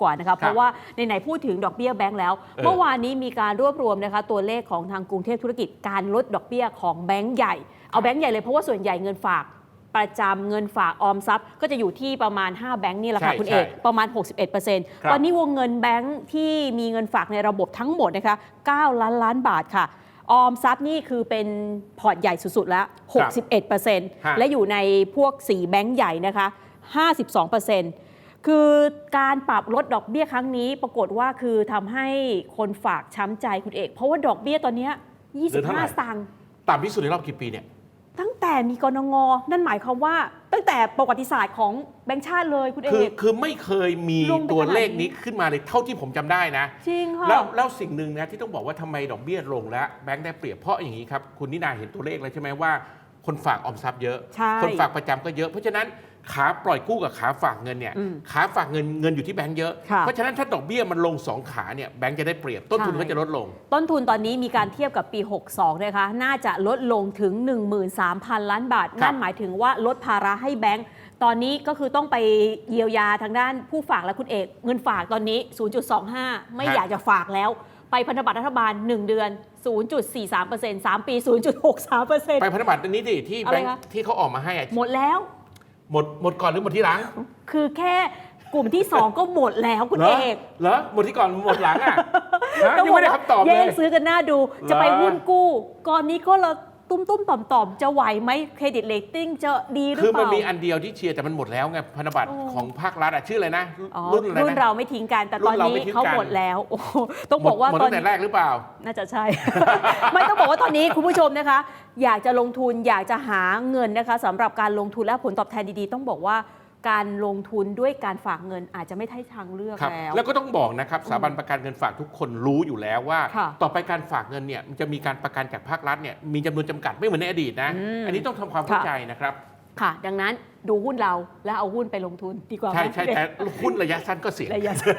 กว่านะคะเพราะว่าไหนๆพูดถึงดอกเบี้ยแบงก์แล้ว เมื่อวานนี้มีการรวบรวมนะคะตัวเลขของทางกรุงเทพธุรกิจการลดดอกเบี้ยของแบงก์ใหญ่ เอาแบงก์ใหญ่เลยเพราะว่าส่วนใหญ่เงินฝากประจำเงินฝากออมทรัพย์ ก็จะอยู่ที่ประมาณ 5 แบงก์นี่แหละค่ะใช่คุณเอกใช่ประมาณครับ61%ตอนนี้วงเงินแบงก์ที่มีเงินฝากในระบบทั้งหมดนะคะ9ล้านล้านบาทค่ะออมทรัพย์นี่คือเป็นพอร์ตใหญ่สุดๆแล้วครับ61%และอยู่ในพวก 4 แบงก์ใหญ่นะคะ 52% คือการปรับลดดอกเบี้ยครั้งนี้ปรากฏว่าคือทำให้คนฝากช้ำใจคุณเอก เพราะว่าดอกเบี้ยตอนเนี้ยเหลือเท่าไหร่ 25สตางค์ต่ำที่สุดในรอบกี่ปีเนี่ย ตั้งแต่มีกรงงนั่นหมายความว่าตั้งแต่ประวัติศาสตร์ของแบงก์ชาติเลยคุณเอคือก คือไม่เคยมีลงไปตัวเลขขนาดนี้ นี้ขึ้นมาเลยเท่าที่ผมจำได้นะ จริงค่ะ แล้วแล้วสิ่งหนึ่งนะที่ต้องบอกว่าทำไมดอกเบี้ยลงแล้วแบงค์ได้เปรียบเพราะอย่างนี้ครับ คุณนินาเห็นตัวเลขแล้วใช่ไหมว่า คนฝากออมทรัพย์เยอะ ใช่คนฝากประจำก็เยอะ เพราะฉะนั้น ขาปล่อยกู้กับขาฝากเงินเนี่ยอืมขาฝากเงินเงินอยู่ที่แบงค์เยอะค่ะเพราะฉะนั้นถ้าดอกเบี้ยมันลงสองขาเนี่ยแบงค์จะได้เปรียบต้นทุนใช่ก็จะลดลง ต้นทุนตอนนี้มีการเทียบกับปี 62 นะคะ น่าจะลดลงถึง 13,000 ล้านบาทครับนั่นหมายถึงว่าลดภาระให้แบงก์ตอนนี้ก็คือต้องไปเยียวยาทางด้านผู้ฝากและคุณเอกเงินฝากตอนนี้ 0.25 ไม่อยากจะฝากแล้วไปพันธบัตรรัฐบาล 1 เดือน 0.43% 3 ปี 0.63%ไปพันธบัตรอันนี้ดิที่อะแบไรงค์คะที่เขาออกมาให้อะหมดแล้ว หมดหมดก่อนหรือหมดที่หลังคือแค่กลุ่มที่ 2 ก็หมดแล้วคุณเหรเออกเหรอหมดที่ก่อนหมดหลังอะฮะต้องยังบอไม่กได้ว่าคำตอบเลแย่ยงซื้อกันหน้าดู จะไปเหรอหุ้นกู้ก่อนนี้ก็เราตุ้มตุ้มๆต่อมต่อมๆจะไหวไหมเครดิตเลตติ้งจะดีหรือคือเปมันล่ามีอันเดียวที่เชียร์แต่มันหมดแล้วไงพันธบัตรโอ้ของภาครัฐอะชื่ออะไรนะอ๋อรุ่นอะไรรุ่นนะเราไม่ทิ้งกันแต่รุ่ตอนนเรานี้ไม่ทิ้งกันเขาหมดแล้วโอ้โหต้องหมบดอกว่าหมดตอตั้นงแต่แรกหรือเปล่า น่าจะใช่ ไม่ต้องบอกว่าตอนนี้คุณผู้ชมนะคะ อยากจะลงทุนอยากจะหาเงินนะคะสำหรับการลงทุนและผลตอบแทนดีๆ ต้องบอกว่าการลงทุนด้วยการฝากเงินอาจจะไม่ใช่ทางเลือกครับแล้ว แล้วก็ต้องบอกนะครับสถาบันประกันเงินฝากทุกคนรู้อยู่แล้วว่า ค่ะต่อไปการฝากเงินเนี่ยมันจะมีการประกันจากภาครัฐเนี่ยมีจำนวนจำกัดไม่เหมือนในอดีตนะ อืม อันนี้ต้องทำความเข้าค่ะใจนะครับ ค่ะ ดังนั้นดูหุ้นเราแล้วเอาหุ้นไปลงทุนดีกว่าไหมใช่ใช่แต่หุ้นระยะสั้นก็เสี่ยง ระยะคือ